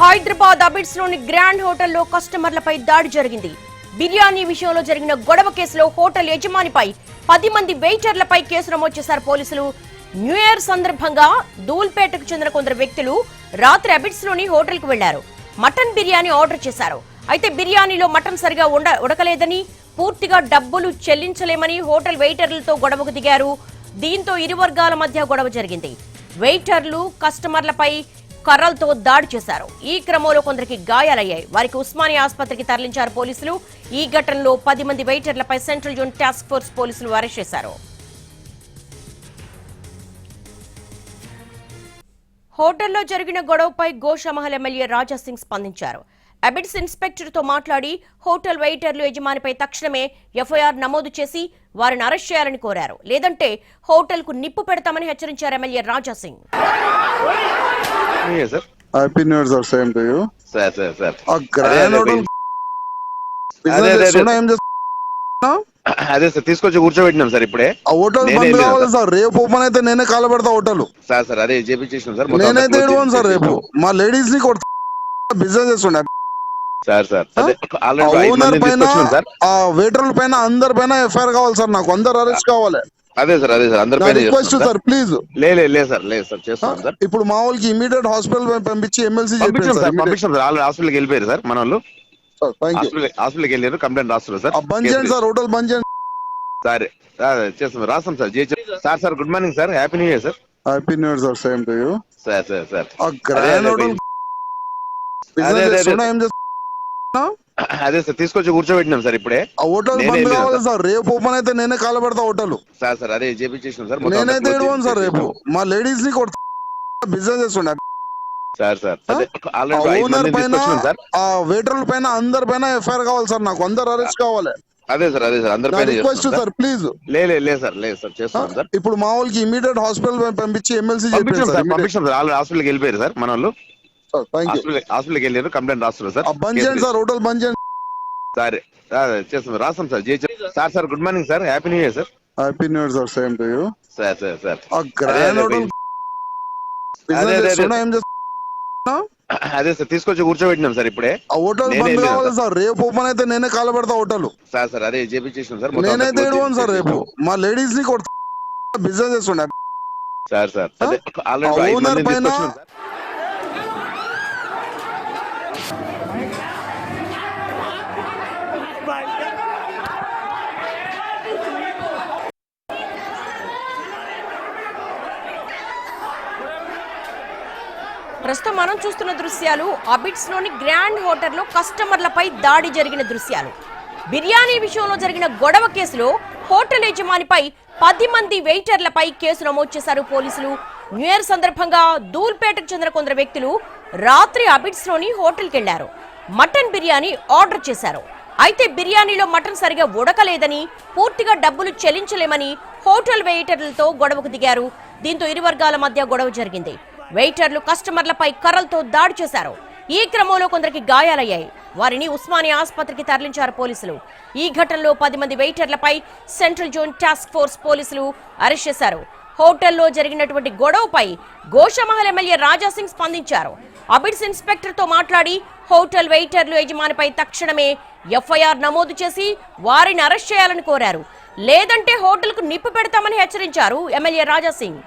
Hyderabad అబిడ్స్లోని grand హోటల్లో కస్టమర్లపై దాడి జరిగింది. బిర్యానీ విషయంలో జరిగిన గొడవ కేసులో హోటల్ యజమానిపై పది మంది వెయిటర్లపై కేసు నమోదు చేశారు పోలీసులు. న్యూ ఇయర్ సందర్భంగా దూల్పేటకు చెందిన కొందరు వ్యక్తులు రాత్రి అబిడ్స్లోని హోటల్కు వెళ్ళారు. మటన్ బిర్యానీ ఆర్డర్ చేశారు. అయితే బిర్యానీలో మటన్ సరిగా ఉండ ఉడకలేదని పూర్తిగా డబ్బులు చెల్లించలేమని హోటల్ వెయిటర్లతో గొడవకు దిగారు. దీంతో ఇరు వర్గాల మధ్య గొడవ జరిగింది. వెయిటర్లు కస్టమర్లపై కర్రలతో దాడి చేశారు. ఈ క్రమంలో కొందరికి గాయాలయ్యాయి. వారికి ఉస్మానియా ఆసుపత్రికి తరలించారు పోలీసులు. ఈ ఘటనలో పది మంది వెయిటర్లపై సెంట్రల్ జోన్ టాస్క్ ఫోర్స్ పోలీసులు అరెస్ట్ చేశారు. హోటల్లో జరిగిన గొడవపై గోషామహల్ ఎమ్మెల్యే రాజా సింగ్ స్పందించారు. అబిడ్స్ ఇన్స్పెక్టర్తో మాట్లాడి హోటల్ వెయిటర్లు యజమానిపై తక్షణమే ఎఫ్ఐఆర్ నమోదు చేసి వారిని అరెస్ట్ చేయాలని కోరారు. లేదంటే హోటల్కు నిప్పు పెడతామని హెచ్చరించారు MLA Raja Singh. Yeah, sir. Happy new year sir same to you. ఆ గ్రాండ్ హోటల్ అదే, సార్ తీసుకొచ్చి కూర్చోబెట్టినాం సార్ ఇప్పుడే. ఆ హోటల్ బంద్ కావాలి సార్. రేపు ఓపెన్ అయితే నేనే కాల పెడతా హోటల్. సార్ సార్ అదే చేపించేసినాం సార్ నేనైతే సార్ రేపు. మా లేడీస్ని కొడతా. బిజినెస్ చేస్తుండే. Sir sir. ఓనర్ పైన ఆ వెయిటర్ల పైన అందరి పైన ఎఫ్ఐఆర్ కావాలి సార్ నాకు. అందరు అరెస్ట్ కావాలి. అదే సార్ అదే సార్. అందరి రిక్వెస్ట్ సార్. ప్లీజ్ లే లే, లే సార్ లేదు సార్ చేస్తున్నాం సార్. ఇప్పుడు మా వాళ్ళకి ఇమీడియట్ హాస్పిటల్ పంపించి ఎమ్మెల్సీ పంపించాం సార్ పంపించాం సార్. ఆల్రెడీ హాస్పిటల్కి వెళ్ళిపోయారు సార్ మన వాళ్ళు. హాస్పిటల్కి వెళ్ళారు కంప్లైంట్ రాస్తున్నారు సార్. బంద్ చేయండి సార్ హోటల్ బంద్ చేయండి. సరే చేస్తాం రాస్తాం sir sir sir good morning sir. Happy new year sir. Happy new year sir same to you sir sir sir. Grand hotel business ఏం అదే సార్ తీసుకొచ్చి కూర్చోబెట్టినాం సార్ ఇప్పుడే. ఆ హోటల్ నేనే బంద్ వెళ్ళాను కావాలి సార్. రేపు ఓపెన్ అయితే నేనే కాల పెడతా హోటల్. సార్ సార్ అదే చేపించేసినాం సార్ మొత్తం అంతా నేనైతే ఏడవను సార్ రేపు. మా లేడీస్ని కొడతా బిజినెస్ చేస్తుండే. సార్ సార్ ఆ? అదే ఆ ఆల్రెడీ ఐదు ఓనర్ మందిని పైన తీసుకొచ్చినాం సార్. ఆ వెయిటర్ల పైన అందరి పైన ఎఫ్ఐఆర్ కావాలి సార్ నాకు అందరు అరెస్ట్ కావాలి. అదే సార్ అదే సార్ అందరి నా పైన రిక్వెస్ట్ చేస్తున్నాం సార్. ప్లీజ్ లే లే, లే సార్ లేదు సార్ చేస్తున్నాం సార్. ఇప్పుడు మా వాళ్ళకి ఇమీడియట్ హాస్పిటల్ పంపించి ఎమ్మెల్సీ పంపించాం సార్ పంపించాం సార్ ఆల్రెడీ హాస్పిటల్కి వెళ్ళిపోయారు సార్ మన వాళ్ళు. సార్ థ్యాంక్ యూ హాస్పిటల్ హాస్పిటల్కి వెళ్ళారు కంప్లైంట్ రాస్తున్నారు సార్. బంద్ చేయండి సార్ హోటల్ బంద్ చేయండి సరే చేస్తాం రాస్తాం sir J sir sir good morning sir. Happy new year sir. Happy new year sir same to you. Sir sir sir. Grand అదే, హోటల్ అదే, ఏం చేస్తున్నా సార్ తీసుకొచ్చి కూర్చోబెట్టినాం సార్ ఇప్పుడే. ఆ హోటల్ బంద్ కావాలి సార్. రేపు ఓపెన్ అయితే నేనే కాల పెడతా హోటల్. సార్ సార్ అదే చేపించేసినాం సార్ నేనైతే ఏడవను సార్ రేపు. మా లేడీస్ని కొడతా బిజినెస్ చేస్తుండే. Sir sir? అదే ఆల్రెడీ పైన ప్రస్తుతం మనం చూస్తున్న దృశ్యాలు అబిడ్స్లోని గ్రాండ్ హోటల్లో కస్టమర్లపై దాడి జరిగిన దృశ్యాలు. బిర్యానీ విషయంలో జరిగిన గొడవ కేసులో హోటల్ యజమానిపై పది మంది వెయిటర్లపై కేసు నమోదు చేశారు పోలీసులు. న్యూ ఇయర్ సందర్భంగా దూల్పేటకు చెందిన కొందరు వ్యక్తులు రాత్రి అబిడ్స్లోని హోటల్కి వెళ్ళారు మటన్ బిర్యానీ ఆర్డర్ చేశారు. అయితే బిర్యానీలో మటన్ సరిగా ఉడకలేదని పూర్తిగా డబ్బులు చెల్లించలేమని హోటల్ వెయిటర్లతో గొడవకు దిగారు. దీంతో ఇరు వర్గాల మధ్య గొడవ జరిగింది. వెయిటర్లు కస్టమర్లపై కర్రలతో దాడి చేశారు. ఈ క్రమంలో కొందరికి గాయాలయ్యాయి. వారిని ఉస్మానియా ఆసుపత్రికి తరలించారు పోలీసులు. ఈ ఘటనలో పది మంది వెయిటర్లపై సెంట్రల్ జోన్ టాస్క్ ఫోర్స్ పోలీసులు అరెస్ట్ చేశారు. హోటల్లో జరిగినటువంటి గొడవపై గోషమహల్ ఎమ్మెల్యే రాజాసింగ్ స్పందించారు. అబిడ్స్ ఇన్స్పెక్టర్తో మాట్లాడి హోటల్ వెయిటర్లు యజమానిపై తక్షణమే ఎఫ్ఐఆర్ నమోదు చేసి వారిని అరెస్ట్ చేయాలని కోరారు. లేదంటే హోటల్కు నిప్పు పెడతామని హెచ్చరించారు ఎమ్మెల్యే రాజాసింగ్.